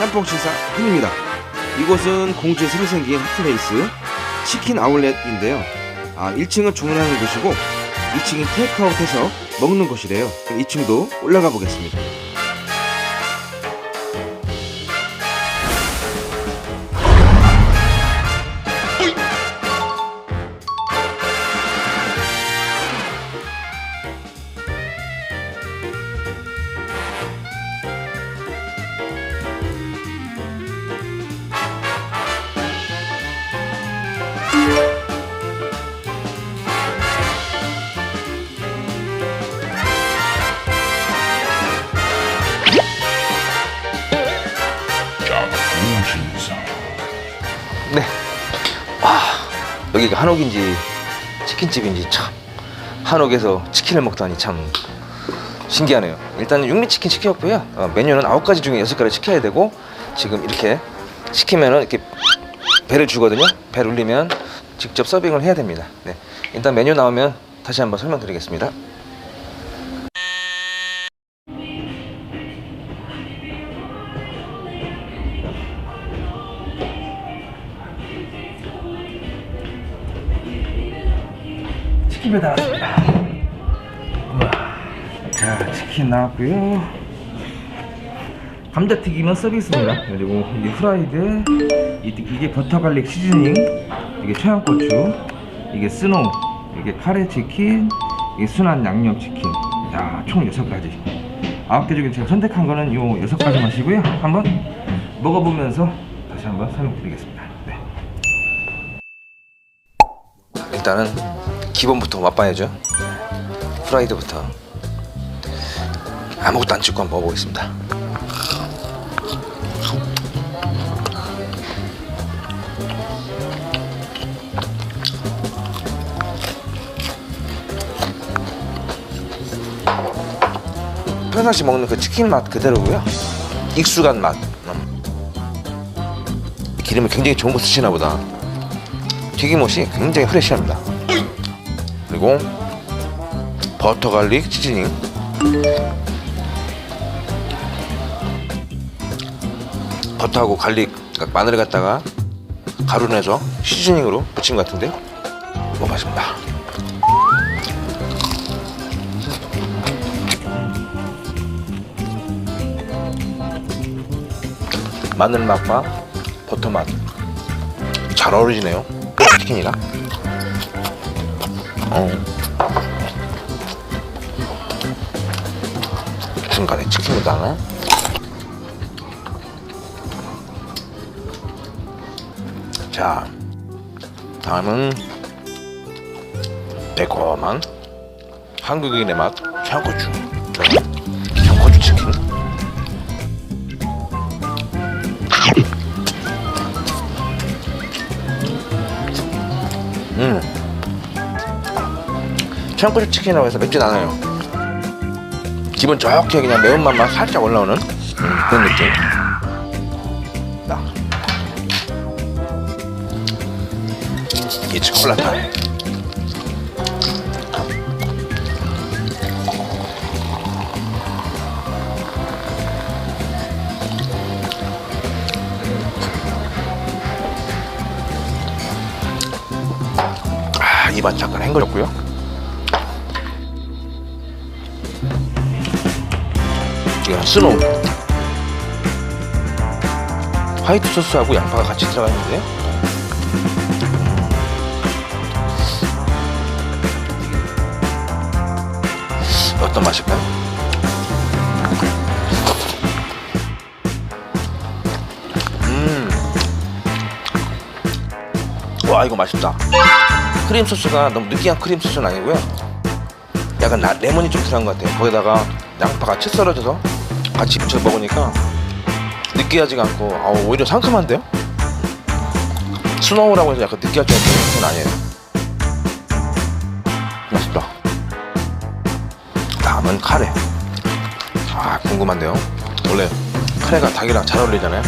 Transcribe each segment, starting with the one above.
짬뽕 신사 훈입니다. 이곳은 공주에 새로 생긴 핫플레이스 치킨 아울렛인데요. 아, 1층은 주문하는 곳이고 2층이 테이크아웃해서 먹는 곳이래요. 그럼 2층도 올라가 보겠습니다. 여기가 한옥인지 치킨집인지 참 한옥에서 치킨을 먹다니 참 신기하네요. 일단 육리치킨 시켰고요. 어, 메뉴는 아홉 가지 중에 여섯 가지 시켜야 되고 지금 이렇게 시키면은 이렇게 배를 주거든요. 배를 울리면 직접 서빙을 해야 됩니다. 네. 일단 메뉴 나오면 다시 한번 설명드리겠습니다. 치킨 배달 왔습니다. 우와. 자, 치킨 나왔고요. 감자튀김은 서비스입니다. 그리고 이 프라이드, 이, 이게 버터 갈릭 시즈닝, 이게 청양고추, 이게 스노우, 이게 카레 치킨, 이게 순한 양념 치킨. 자, 총 여섯 가지. 아홉 개 중에 제가 선택한 거는 요 여섯 가지 맛이고요. 한번 먹어보면서 다시 한번 설명드리겠습니다. 네. 일단은 기본부터 맛봐야죠. 프라이드부터 아무것도 안 찍고 한번 먹어보겠습니다. 평상시 먹는 그 치킨 맛 그대로고요. 익숙한 맛. 음. 기름을 굉장히 좋은 거 쓰시나 보다. 튀김옷이 굉장히 프레시합니다. 그리고 버터 갈릭 시즈닝. 버터하고 갈릭 그러니까 마늘을 갖다가 가루 내서 시즈닝으로 부친 것 같은데요 먹어봤습니다. 마늘 맛과 버터 맛. 잘 어울리네요. 치킨이랑 어. 중간에 치킨도 하나? 자 다음은 매콤한 한국인의 맛 청고추. 청고추 치킨 청양고추 치킨이라고 해서 맵진 않아요. 기분 좋게 그냥 매운맛만 살짝 올라오는 음, 그런 느낌. 나. 이 초콜라타. 아, 입안 잠깐 헹궈졌고요. 이건 스노우 화이트 소스하고 양파가 같이 들어가 있는데요 어떤 맛일까요? 음와 이거 맛있다. 크림 소스가 너무 느끼한 크림 소스는 아니고요 약간 나, 레몬이 좀 들어간 것 같아요. 거기다가 양파가 채 썰어져서 같이 부쳐 먹으니까 느끼하지가 않고 아우, 오히려 상큼한데요? 스노우라고 해서 약간 느끼할 그건 아니에요. 맛있다. 다음은 카레. 아 궁금한데요. 원래 카레가 닭이랑 잘 어울리잖아요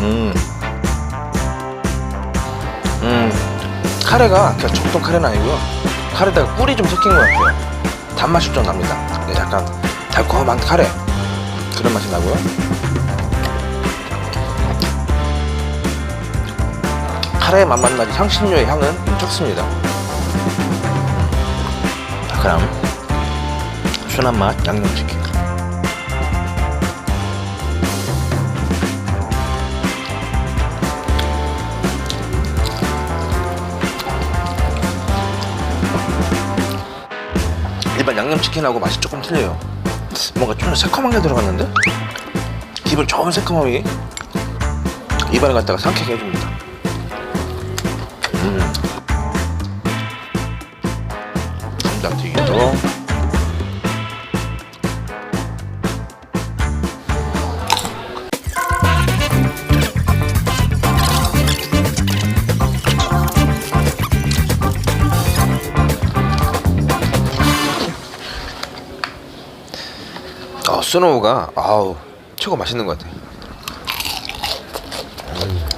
음. 음. 카레가 그냥 적동 카레는 아니고요. 카레에다가 꿀이 좀 섞인 것 같아요. 단맛이 좀 납니다. 네, 약간 달콤한 카레 그런 맛이 나고요. 카레의 맛만 나지 향신료의 향은 좀 적습니다. 자, 그럼 순한 맛 양념치킨. 양념치킨하고 맛이 조금 틀려요. 뭔가 좀 새콤한 게 들어갔는데 기분 좋은 새콤함이 입안을 갖다가 상쾌하게 해줍니다. 음. 감자튀김도 스노우가 아우 최고 맛있는 것 같아요. 음.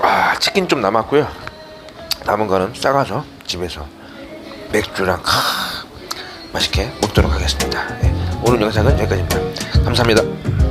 아 치킨 좀 남았고요. 남은 거는 싸가서 집에서 맥주랑 카 맛있게 먹도록 하겠습니다. 네, 오늘 영상은 여기까지입니다. 감사합니다.